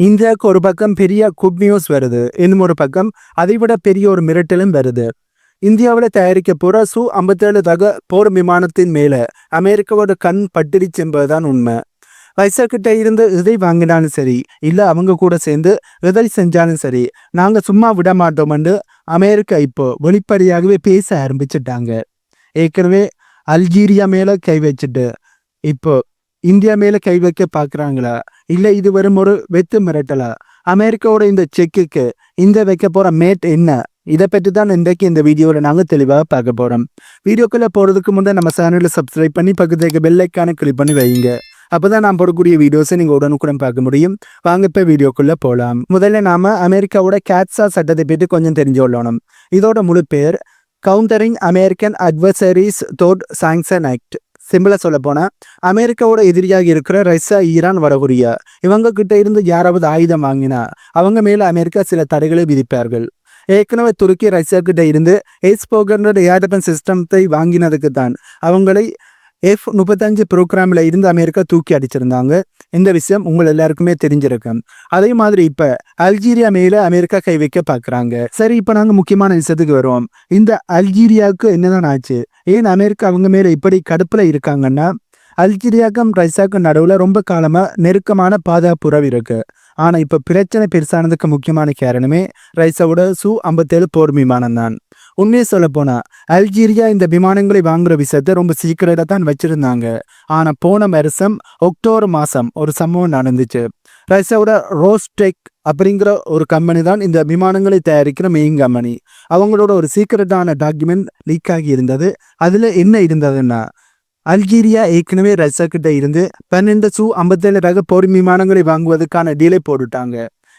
இந்தியாவுக்கு ஒரு பக்கம் பெரிய குட் நியூஸ் வருது இன்னும் ஒரு பக்கம் அதை விட பெரிய ஒரு மிரட்டலும் வருது. இந்தியாவில் தயாரிக்க போகிற சு ஐம்பத்தேழு ரக போர் விமானத்தின் மேலே அமெரிக்காவோட கண் பட்டிருச்சு என்பதுதான் உண்மை. வைசர்கிட்ட இருந்து இதை வாங்கினாலும் சரி இல்லை அவங்க கூட சேர்ந்து எதை செஞ்சாலும் சரி நாங்கள் சும்மா விட மாட்டோம்னு அமெரிக்கா இப்போ வெளிப்படையாகவே பேச ஆரம்பிச்சிட்டாங்க. ஏற்கனவே அல்ஜீரியா மேலே கை வச்சுட்டு இப்போ இந்தியா மேல கை வைக்க பாக்குறாங்களா? இல்ல இது வெறும் ஒரு வெத்து மிரட்டலா? அமெரிக்காவோட இந்த செக்குக்கு இந்த வைக்க போற மேட் என்ன? இதை பற்றி தான் இன்றைக்கு இந்த வீடியோவில் நாங்கள் தெளிவாக பார்க்க போகிறோம் வீடியோக்குள்ளே போகிறதுக்கு முன்னே நம்ம சேனலில் சப்ஸ்கிரைப் பண்ணி பக்கத்துக்கு பெல்லைக்கான கிளிக் பண்ணி வைங்க அப்பதான் நான் போடக்கூடிய வீடியோஸை நீங்கள் உடனுக்குடன் பார்க்க முடியும். வாங்க இப்போ வீடியோக்குள்ளே போகலாம் முதல்ல நாம அமெரிக்காவோட கேட்ஸா சட்டத்தை பற்றி கொஞ்சம் தெரிஞ்சு கொள்ளணும். இதோட முழு பேர் countering American adversaries through sanction act சிம்பிளாக சொல்ல போனால் அமெரிக்காவோட எதிரியாக இருக்கிற ரஷ்யா ஈரான் வடகொரியா இவங்க கிட்ட இருந்து யாராவது ஆயுதம் வாங்கினா அவங்க மேலே அமெரிக்கா சில தடைகளை விதிப்பார்கள். ஏற்கனவே துருக்கி ரஷ்யா கிட்ட இருந்து எஸ் போகன்ற ஏர் டிஃபென்ஸ் சிஸ்டத்தை வாங்கினதுக்கு தான் அவங்களை எஃப் முப்பத்தஞ்சு ப்ரோக்ராமில் இருந்து அமெரிக்கா தூக்கி அடிச்சிருந்தாங்க. இந்த விஷயம் உங்கள் எல்லாருக்குமே தெரிஞ்சிருக்கும். அதே மாதிரி இப்போ அல்ஜீரியா மேலே அமெரிக்கா கை வைக்க பார்க்குறாங்க சரி இப்போ நாங்கள் முக்கியமான விஷயத்துக்கு வருவோம். இந்த அல்ஜீரியாவுக்கு என்னதான் ஆச்சு? ஏன் அமெரிக்கா அவங்க மேலே இப்படி கடுப்பில் இருக்காங்கன்னா அல்ஜீரியாக்கும் ரஷ்யாவுக்கும் நடுவில் ரொம்ப காலமாக நெருக்கமான பாதுகாப்பு உறவு இருக்குது ஆனால் இப்போ பிரச்சனை பெருசானதுக்கு முக்கியமான காரணமே ரைஸாவோட சு ஐம்பத்தேழு போர் விமானம் தான். உண்மையை சொல்ல போனால் அல்ஜீரியா இந்த விமானங்களை வாங்குற விஷயத்த ரொம்ப சீக்கிரட்டாக தான் வச்சுருந்தாங்க. ஆனால் போன வருஷம் அக்டோபர் மாதம் ஒரு சம்பவம் நடந்துச்சு. ரைஸாவோட ரோஸ்டெக் அப்படிங்கிற ஒரு கம்பெனி தான் இந்த விமானங்களை தயாரிக்கிற மெயின் கம்பெனி அவங்களோட ஒரு சீக்கிரட்டான டாக்குமெண்ட் லீக் ஆகி இருந்தது. அதில் என்ன இருந்ததுன்னா அல்ஜீரியா ஏற்கனவே ரஷ்யாக்கிட்ட இருந்து பன்னெண்டு சு ஐம்பத்தேழு ரக போர் விமானங்களை வாங்குவதற்கான டீலை போட்டுட்டாங்க.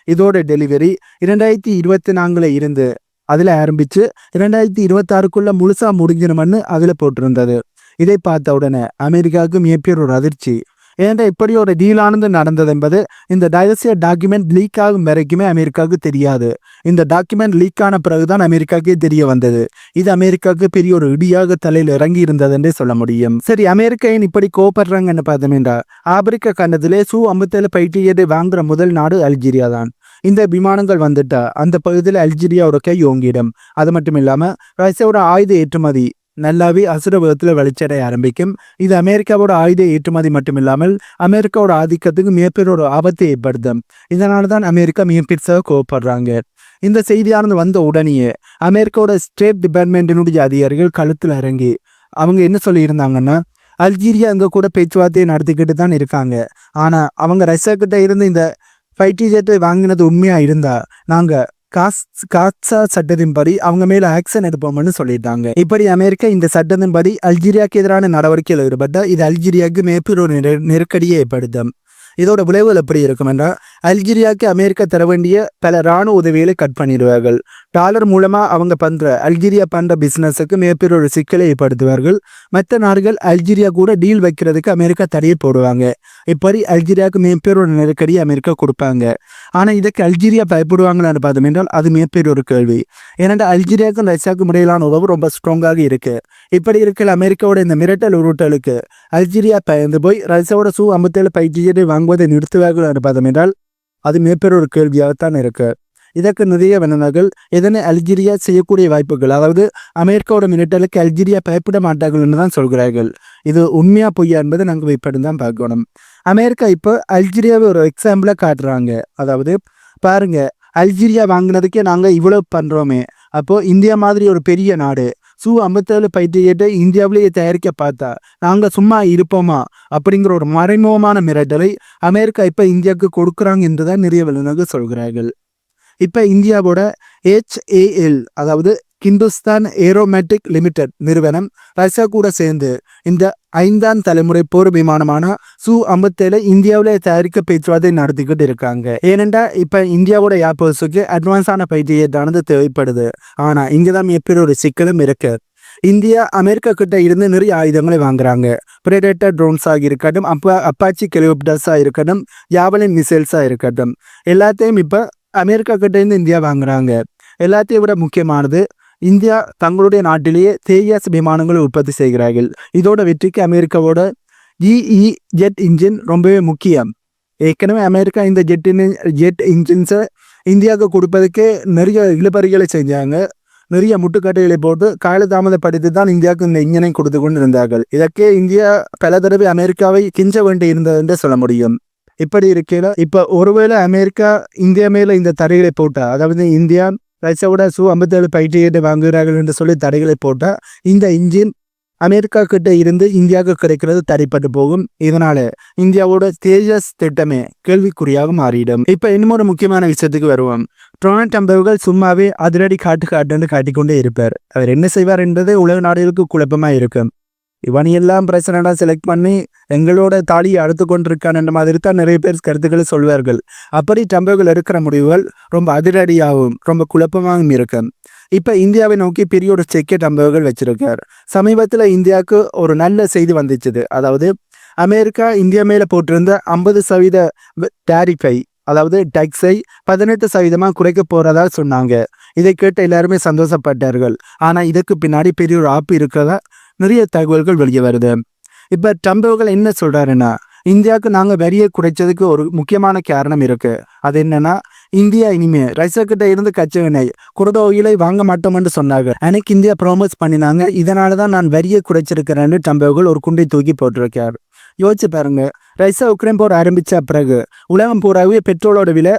இதோட டெலிவரி இரண்டாயிரத்தி இருபத்தி நான்குல இருந்து அதில் ஆரம்பித்து இரண்டாயிரத்தி இருபத்தாறுக்குள்ளே முழுசாக முடிஞ்சிருமன்னு அதில் போட்டிருந்தது. இதை பார்த்த உடனே அமெரிக்காவுக்கு மிகப்பெரிய ஒரு அதிர்ச்சி. ஏன்டா இப்படி ஒரு டீலானது நடந்தது என்பது இந்த ரகசிய டாக்குமெண்ட் லீக் ஆகும் வரைக்குமே அமெரிக்காவுக்கு தெரியாது. இந்த டாக்குமெண்ட் லீக் ஆன பிறகுதான் அமெரிக்காவுக்கே தெரிய வந்தது. இது அமெரிக்காவுக்கு பெரிய ஒரு இடியாக தலையில் இறங்கி இருந்ததுன்றே சொல்ல முடியும். சரி அமெரிக்கா ஏன் இப்படி கோபப்படுறாங்கன்னு பார்த்தோம்னா ஆப்பிரிக்க கண்டத்திலே சு ஐம்பத்தேழு பைட்டியதை வாங்குற முதல் நாடு அல்ஜீரியா தான். இந்த விமானங்கள் வந்துட்டா அந்த பகுதியில் அல்ஜீரியா ஒரு கை ஓங்கிடும். அது மட்டும் இல்லாமல் ரஷ்யாவோட ஆயுத ஏற்றுமதி நல்லாவே அசுர விதத்தில் வெளிச்சடைய ஆரம்பிக்கும். இது அமெரிக்காவோட ஆயுத ஏற்றுமதி மட்டும் இல்லாமல் அமெரிக்காவோட ஆதிக்கத்துக்கு மிகப்பெரிய ஒரு ஆபத்தை ஏற்படுத்தும். இதனால தான் அமெரிக்கா மிகப்பெருசாக கோவப்படுறாங்க. இந்த செய்தியானது வந்த உடனேயே அமெரிக்காவோட ஸ்டேட் டிபார்ட்மெண்ட்டினுடைய அதிகாரிகள் கழுத்தில் இறங்கி அவங்க என்ன சொல்லியிருந்தாங்கன்னா அல்ஜீரியா அங்கே கூட பேச்சுவார்த்தையை நடத்திக்கிட்டு தான் இருக்காங்க. ஆனால் அவங்க ரஷ்யா கிட்ட இருந்து இந்த ஃபைட்டி ஜெட்டை வாங்கினது உண்மையாக இருந்தால் நாங்கள் காட்சா சட்டத்தின்படி அவங்க மேல ஆக்ஷன் எடுப்போம்னு சொல்லிட்டாங்க. இப்படி அமெரிக்கா இந்த சட்டத்தின்படி அல்ஜீரியாவுக்கு எதிரான நடவடிக்கையில் ஈடுபட்டா இது அல்ஜீரியாவுக்கு மேற்பெரிய நெரு- நெருக்கடியை ஏற்படுத்தும். இதோட விளைவுகள் எப்படி இருக்கும் என்றால் அல்ஜீரியாவுக்கு அமெரிக்கா தர வேண்டிய பல ராணுவ உதவிகளை கட் பண்ணிடுவார்கள். டாலர் மூலமாக அவங்க பண்ணுற அல்ஜீரியா பண்ணுற பிஸ்னஸுக்கு மிகப்பெரிய ஒரு சிக்கலை ஏற்படுத்துவார்கள். மற்ற நாடுகள் அல்ஜீரியா கூட டீல் வைக்கிறதுக்கு அமெரிக்கா தடையை போடுவாங்க. இப்படி அல்ஜீரியாவுக்கு மிகப்பெரிய ஒரு நெருக்கடியை அமெரிக்கா கொடுப்பாங்க. ஆனால் இதுக்கு அல்ஜீரியா பயப்படுவாங்களான்னு பார்த்தோம் என்றால் அது மிகப்பெரிய ஒரு கேள்வி. ஏனென்றால் அல்ஜீரியாவுக்கும் ரஷ்யாவுக்கும் இடையிலான உறவு ரொம்ப ஸ்ட்ராங்காக இருக்குது இப்படி இருக்கிற அமெரிக்காவோட இந்த மிரட்டல் உருட்டலுக்கு அல்ஜீரியா பயந்து போய் ரஷ்யாவோட சூ ஐம்பத்தேழு பைஜியை வாங்குவதை நிறுத்துவார்கள் என்று பார்த்தோம் என்றால் அது மிகப்பெரிய ஒரு கேள்வியாகத்தான் இருக்கு. இதற்கு நிறைய வினர்கள் இதனை அல்ஜீரியா செய்யக்கூடிய வாய்ப்புகள் அதாவது அமெரிக்காவோட மிரட்டலுக்கு அல்ஜீரியா பயப்பட மாட்டார்கள் என்று தான் சொல்கிறார்கள். இது உண்மையா பொய்யா என்பதை நாங்கள் இப்படி தான் பார்க்கணும். அமெரிக்கா இப்போ அல்ஜீரியாவை ஒரு எக்ஸாம்பிளாக காட்டுறாங்க. அதாவது பாருங்க அல்ஜீரியா வாங்கினதுக்கே நாங்கள் இவ்வளவு பண்ணுறோமே அப்போது இந்தியா மாதிரி ஒரு பெரிய நாடு சு ஐம்பத்தேழு பைத்தியத்தை இந்தியாவிலேயே தயாரிக்க பார்த்தா நாங்கள் சும்மா இருப்போமா? அப்படிங்கிற ஒரு மறைமுகமான மிரட்டலை அமெரிக்கா இப்போ இந்தியாவுக்கு கொடுக்குறாங்க என்றுதான் நிறைய வல்லுநர்கள் சொல்கிறார்கள். இப்போ இந்தியாவோட ஹெச்ஏஎல் அதாவது கிந்துஸ்தான் ஏரோமேட்டிக் லிமிடெட் நிறுவனம் ரஷ்யா கூட சேர்ந்து இந்த ஐந்தாம் தலைமுறை போர் விமானமான சு ஐம்பத்தேழு இந்தியாவிலே தயாரிக்க பேச்சுவார்த்தை நடத்திக்கிட்டு இருக்காங்க. ஏனென்றா இப்போ இந்தியாவோட யாப்பர்ஸுக்கு அட்வான்ஸான பயிற்சியானது தேவைப்படுது. ஆனால் இங்கே தான் எப்படி ஒரு சிக்கலும் இருக்கு. இந்தியா அமெரிக்கா கிட்ட இருந்து நிறைய ஆயுதங்களை வாங்குறாங்க. பிரேடேட்டர் ட்ரோன்ஸாக இருக்கட்டும் அப்பா அப்பாச்சி ஹெலிகாப்டர்ஸாக இருக்கட்டும் யாவலின் மிசைல்ஸாக இருக்கட்டும். எல்லாத்தையும் இப்போ அமெரிக்கா கிட்ட இருந்து இந்தியா வாங்குறாங்க. எல்லாத்தையும் விட முக்கியமானது இந்தியா தங்களுடைய நாட்டிலேயே தேஜாஸ் விமானங்களை உற்பத்தி செய்கிறார்கள். இதோட வெற்றிக்கு அமெரிக்காவோட ஜிஇ ஜெட் இன்ஜின் ரொம்பவே முக்கியம். ஏற்கனவே அமெரிக்கா இந்த ஜெட் ஜெட் இன்ஜின்ஸை இந்தியாவுக்கு கொடுப்பதற்கே நிறைய இழுபறிகளை செஞ்சாங்க. நிறைய முட்டுக்கட்டைகளை போட்டு காலதாமதப்படுத்தி தான் இந்தியாவுக்கு இந்த இன்ஜினை கொடுத்து கொண்டு இருந்தார்கள் இதற்கே இந்தியா பல தடவை அமெரிக்காவை கிஞ்ச வேண்டி இருந்தது என்று சொல்ல முடியும். இப்படி இருக்கையில் இப்போ ஒருவேளை அமெரிக்கா இந்தியா மேலே இந்த தடைகளை போட்டால் அதாவது இந்தியா ரஷ்யாவோட சு ஐம்பத்தேழு பைட்டியேட்டை வாங்குகிறார்கள் என்று சொல்லி தடைகளை போட்டால் இந்த இன்ஜின் அமெரிக்கா கிட்ட இருந்து இந்தியாவுக்கு கிடைக்கிறது தடைப்பட்டு போகும். இதனால இந்தியாவோட தேஜஸ் திட்டமே கேள்விக்குறியாக மாறிடும். இப்ப இன்னொரு ஒரு முக்கியமான விஷயத்துக்கு வருவோம். டொனால்ட் டம்பர்கள் சும்மாவே அதிரடி காட்டு காட்டுன்னு காட்டிக்கொண்டே இருப்பார். அவர் என்ன செய்வார் என்பது உலக நாடுகளுக்கு குழப்பமா இருக்கும் இவனையெல்லாம் பிரச்சனைடா செலக்ட் பண்ணி எங்களோட தாலியை அறுத்து கொண்டிருக்கான் என்ற மாதிரி தான் நிறைய பேர் கருத்துக்களை சொல்வார்கள். அப்படி ட்ரம்பர்கள் எடுக்கிற முடிவுகள் ரொம்ப அதிரடியாகவும் ரொம்ப குழப்பமாகவும் இருக்கும். இப்போ இந்தியாவை நோக்கி பெரிய ஒரு செக்கிய டம்பர்கள் வச்சிருக்கார். சமீபத்தில் இந்தியாவுக்கு ஒரு நல்ல செய்தி வந்துச்சுது. அதாவது அமெரிக்கா இந்தியா மேலே போட்டிருந்த ஐம்பது சதவீத டேரிஃபை அதாவது டெக்ஸை பதினெட்டு சதவீதமாக குறைக்க போகிறதா சொன்னாங்க. இதை கேட்டு எல்லாருமே சந்தோஷப்பட்டார்கள். ஆனால் இதுக்கு பின்னாடி பெரிய ஒரு ஆப்பு இருக்கிறதா நிறைய தகவல்கள் வெளியே வருது. இப்போ ட்ரம்ப் அவர்கள் என்ன சொல்கிறாருன்னா இந்தியாவுக்கு நாங்கள் வரியை குறைச்சதுக்கு ஒரு முக்கியமான காரணம் இருக்குது அது என்னன்னா இந்தியா இனிமே ரஷ்யக்கிட்ட இருந்து கச்ச எண்ணெய் குருட வாங்க மாட்டோம்னு சொன்னாங்க. எனக்கு இந்தியா ப்ராமிஸ் பண்ணினாங்க. இதனால தான் நான் வரியை குறைச்சிருக்கிறேன்னு ட்ரம்ப் அவர்கள் ஒரு குண்டை தூக்கி போட்டிருக்கார். யோசிச்சு பாருங்க ரஷ்யா உக்ரைன் போர் ஆரம்பித்த பிறகு உலகம் பூராவே பெட்ரோலோட விலை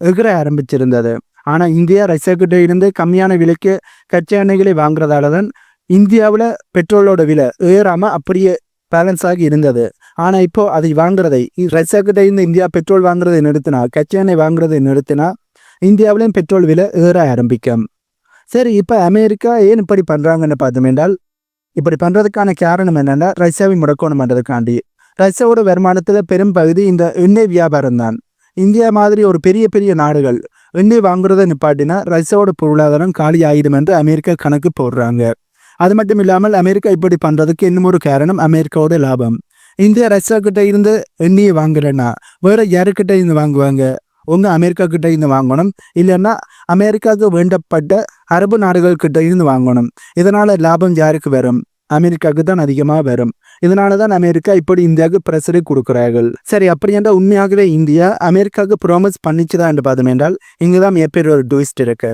எகிற ஆரம்பிச்சிருந்தது. ஆனால் இந்தியா ரஷ்யா கிட்ட இருந்து கம்மியான விலைக்கு கச்சா எண்ணெய்களை வாங்குறதால தான் இந்தியாவில் பெட்ரோலோட விலை உயராமல் அப்படியே பேலன்ஸ் ஆகி இருந்தது. ஆனால் இப்போ அதை வாங்குறதை இ- இருந்து இந்தியா பெட்ரோல் வாங்குறதை நிறுத்தினா கச்சா வாங்குறதை நிறுத்தினா இந்தியாவிலையும் பெட்ரோல் விலை ஏற ஆரம்பிக்கும். சரி இப்போ அமெரிக்கா ஏன் இப்படி பண்ணுறாங்கன்னு பார்த்தோம் என்றால் இப்படி பண்ணுறதுக்கான காரணம் என்னென்னா ரஷ்யாவை முடக்கணும் பண்ணுறதுக்காண்டி ரஷ்யாவோட வருமானத்தில் பெரும் பகுதி இந்த எண்ணெய் வியாபாரம் தான். இந்தியா மாதிரி ஒரு பெரிய பெரிய நாடுகள் எண்ணெய் வாங்குறதை நிப்பாட்டினா ரஷ்யாவோட பொருளாதாரம் காலி ஆயிடும் என்று அமெரிக்கா கணக்கு போடுறாங்க. அது மட்டும் இல்லாமல் அமெரிக்கா இப்படி பண்றதுக்கு இன்னும் ஒரு காரணம் அமெரிக்காவோட லாபம் இந்தியா ரஷ்யா கிட்ட இருந்து எண்ணெயை வாங்குறேன்னா வேற யாருக்கிட்ட இருந்து வாங்குவாங்க உங்க அமெரிக்கா கிட்ட இருந்து வாங்கணும் இல்லைன்னா அமெரிக்காவுக்கு வேண்டப்பட்ட அரபு நாடுகள் கிட்ட இருந்து வாங்கணும் இதனால லாபம் யாருக்கு வரும் அமெரிக்காவுக்கு தான் அதிகமாக வரும் இதனால தான் அமெரிக்கா இப்படி இந்தியாவுக்கு பிரஷரை கொடுக்குறார்கள் சரி அப்படி என்றால் உண்மையாகவே இந்தியா அமெரிக்காவுக்கு ப்ராமிஸ் பண்ணிச்சுதான் என்று பார்த்தோம் என்றால் இங்கே தான் எப்பேர் ஒரு ட்விஸ்ட் இருக்கு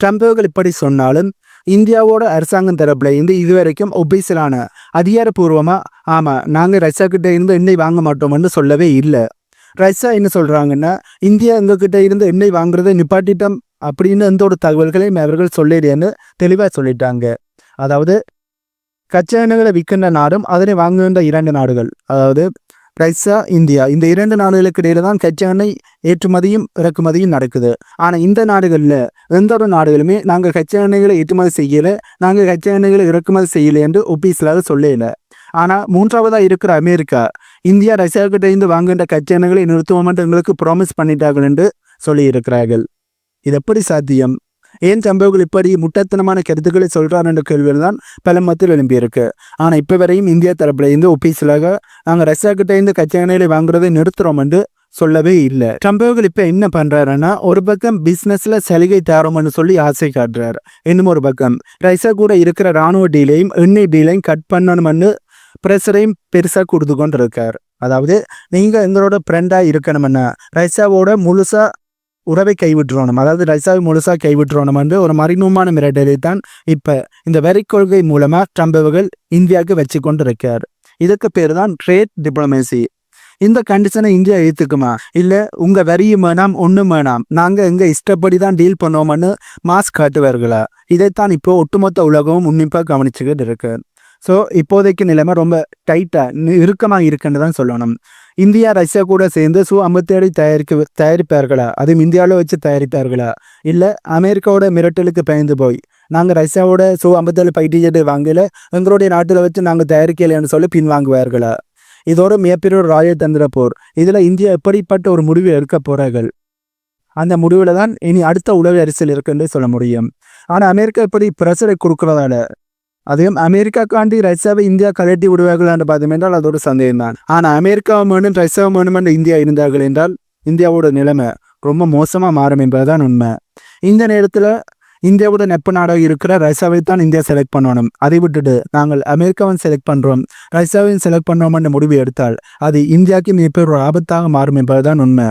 ட்ரம்ப் அவர்கள் இப்படி சொன்னாலும் இந்தியாவோட அரசாங்கம் தரப்புல இருந்து இதுவரைக்கும் ஒபிசலான அதிகாரப்பூர்வமா ஆமா நாங்க ரஷ்யா கிட்ட இருந்து எண்ணெய் வாங்க மாட்டோம்னு சொல்லவே இல்லை. ரஷ்யா என்ன சொல்றாங்கன்னா இந்தியா எங்ககிட்ட இருந்து எண்ணெய் வாங்குறதை நிப்பாட்டிட்டம் அப்படின்னு எந்த ஒரு தகவல்களையும் அவர்கள் சொல்லிடுன்னு தெளிவாக சொல்லிட்டாங்க. அதாவது கச்சா எண்ணெய்களை விற்கின்ற நாடும் அதனை வாங்குகின்ற இரண்டு நாடுகள். அதாவது ரஷ்யா இந்தியா. இந்த இரண்டு நாடுகளுக்கு இடையில தான் கச்சா எண்ணெய் ஏற்றுமதியும் இறக்குமதியும் நடக்குது. ஆனால் இந்த நாடுகளில் எந்த ஒரு நாடுகளுமே நாங்கள் கச்சா எண்ணெய்களை ஏற்றுமதி செய்யலை நாங்கள் கச்சா எண்ணெய்களை இறக்குமதி செய்யலை என்று ஒப்பீஸ்லாக சொல்லலை. ஆனால் மூன்றாவதாக இருக்கிற அமெரிக்கா இந்தியா ரஷ்யா இருந்து வாங்குகின்ற கச்சா எண்ணெய்களை நிறுத்துவோம் என்று எங்களுக்கு ப்ராமிஸ் பண்ணிட்டார்கள் என்று சொல்லியிருக்கிறார்கள். இது எப்படி சாத்தியம்? ஏன் சம்பவங்கள் இப்படி முட்டத்தனமான கருத்துக்களை சொல்கிறார் என்ற கேள்வியில் தான் பல மத்தியில் எழும்பியிருக்கு. ஆனால் இப்போ வரையும் இந்தியா தரப்புல இருந்து நாங்கள் நாங்க ரஷ்யா இருந்து கச்சா எண்ணெய்களை வாங்குறதை நிறுத்துறோம் என்று சொல்லவே இல்லை. ட்ரம்பவர்கள் இப்போ என்ன பண்ணுறாருன்னா ஒரு பக்கம் பிஸ்னஸில் சலுகை தரோம்னு சொல்லி ஆசை காட்டுறாரு. இன்னும் ஒரு பக்கம் ரஷ்யா கூட இருக்கிற ராணுவ டீலையும் எண்ணெய் டீலையும் கட் பண்ணணும்னு ப்ரெஷரையும் பெருசாக கொடுத்து கொண்டு இருக்கார் அதாவது நீங்கள் எங்களோட ஃப்ரெண்டாக இருக்கணும்னா ரஷ்யாவோட முழுசாக உறவை கைவிட்டுறணும். அதாவது ரஷ்யாவை முழுசாக கைவிட்டுறணும் என்று ஒரு மறைமுகமான மிரட்டலை தான் இப்போ இந்த வரி கொள்கை மூலமாக ட்ரம்ப் அவர்கள் இந்தியாவுக்கு வச்சு கொண்டு இருக்கார் இதுக்கு பேர் தான் ட்ரேட் டிப்ளமேசி இந்த கண்டிஷனை இந்தியா ஏற்றுக்குமா இல்லை உங்கள் வரியும் வேணாம் ஒன்றும் வேணாம். நாங்கள் எங்கள் இஷ்டப்படி தான் டீல் பண்ணுவோம்னு மாஸ்க் காட்டுவார்களா? இதைத்தான் இப்போ ஒட்டுமொத்த உலகமும் உன்னிப்பாக கவனிச்சுக்கிட்டு இருக்கு. ஸோ இப்போதைக்கு நிலைமை ரொம்ப டைட்டாக இறுக்கமாக இருக்குன்னு தான் சொல்லணும். இந்தியா ரஷ்யா கூட சேர்ந்து சு ஐம்பத்தேழு தயாரிக்க தயாரிப்பார்களா? அதுவும் இந்தியாவில் வச்சு தயாரிப்பார்களா இல்லை அமெரிக்காவோட மிரட்டலுக்கு பயந்து போய் நாங்கள் ரஷ்யாவோட சு ஐம்பத்தேழு ஃபைட்டி ஜெட் வாங்கல எங்களுடைய நாட்டில் வச்சு நாங்கள் தயாரிக்கலைன்னு சொல்லி பின்வாங்குவார்களா? இதோட மிகப்பெரிய ஒரு ராஜதந்திர போர். இதில் இந்தியா எப்படிப்பட்ட ஒரு முடிவு எடுக்க போகிறார்கள் அந்த முடிவில் தான் இனி அடுத்த உளவு அரசியல் இருக்குன்னு சொல்ல முடியும். ஆனால் அமெரிக்கா இப்படி பிரஷரை கொடுக்குறதால அதையும் அமெரிக்காக்காண்டி ரஷ்யாவை இந்தியா கலட்டி விடுவார்கள் என்று பார்த்தோம் என்றால் அது ஒரு சந்தேகம் தான் ஆனால் அமெரிக்காவும் வேணும் ரஷ்யாவும் வேணும் என்று இந்தியா இருந்தார்கள் என்றால் இந்தியாவோட நிலைமை ரொம்ப மோசமாக மாறும் என்பதுதான் உண்மை இந்த நேரத்தில் இந்தியாவோட நட்பு நாடாக இருக்கிற ரஷ்யாவை தான் இந்தியா செலக்ட் பண்ணணும் அதை விட்டுட்டு நாங்கள் அமெரிக்காவும் செலக்ட் பண்ணுறோம் ரஷ்யாவையும் செலக்ட் பண்ணோம்னு முடிவு எடுத்தால் அது இந்தியாவுக்கு மிகப்பெரிய ஒரு ஆபத்தாக மாறும் என்பதுதான் உண்மை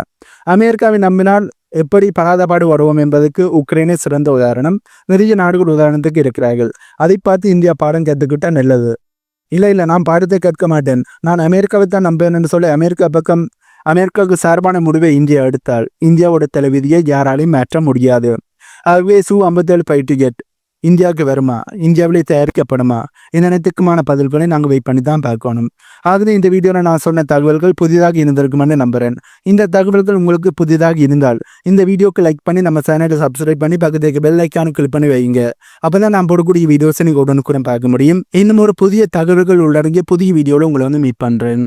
அமெரிக்காவை நம்பினால் எப்படி பராதபாடு வருவோம் என்பதற்கு உக்ரைனே சிறந்த உதாரணம். நிறைய நாடுகள் உதாரணத்துக்கு இருக்கிறார்கள். அதை பார்த்து இந்தியா பாடம் கற்றுக்கிட்டா நல்லது. இல்லை இல்லை நான் பாடத்தை கேட்க மாட்டேன். நான் அமெரிக்காவை தான் நம்புவேன் சொல்லி அமெரிக்கா பக்கம் அமெரிக்காவுக்கு சார்பான முடிவை இந்தியா எடுத்தால் இந்தியாவோட தலைவிதியை யாராலையும் மாற்ற முடியாது. ஆகவே சு ஐம்பத்தேழு ஃபைவ் டிக்கெட் இந்தியாவுக்கு வருமா? இந்தியாவிலே தயாரிக்கப்படுமா? இந்த அனைத்துக்குமான பதில்களை நாங்கள் வெயிட் பண்ணி தான் பார்க்கணும். ஆகவே இந்த வீடியோவில் நான் சொன்ன தகவல்கள் புதிதாக இருந்திருக்குமென்னு நம்புகிறேன் இந்த தகவல்கள் உங்களுக்கு புதிதாக இருந்தால் இந்த வீடியோக்கு லைக் பண்ணி நம்ம சேனலை சப்ஸ்கிரைப் பண்ணி பக்கத்துக்கு பெல் ஐக்கானு கிளிக் பண்ணி வைங்க அப்போ தான் நான் போடக்கூடிய வீடியோஸை நீங்கள் உடனுக்குடன் பார்க்க முடியும். இன்னும் ஒரு புதிய தகவல்கள் உள்ளடங்கிய புதிய வீடியோவில் உங்களை வந்து மீட் பண்ணுறேன்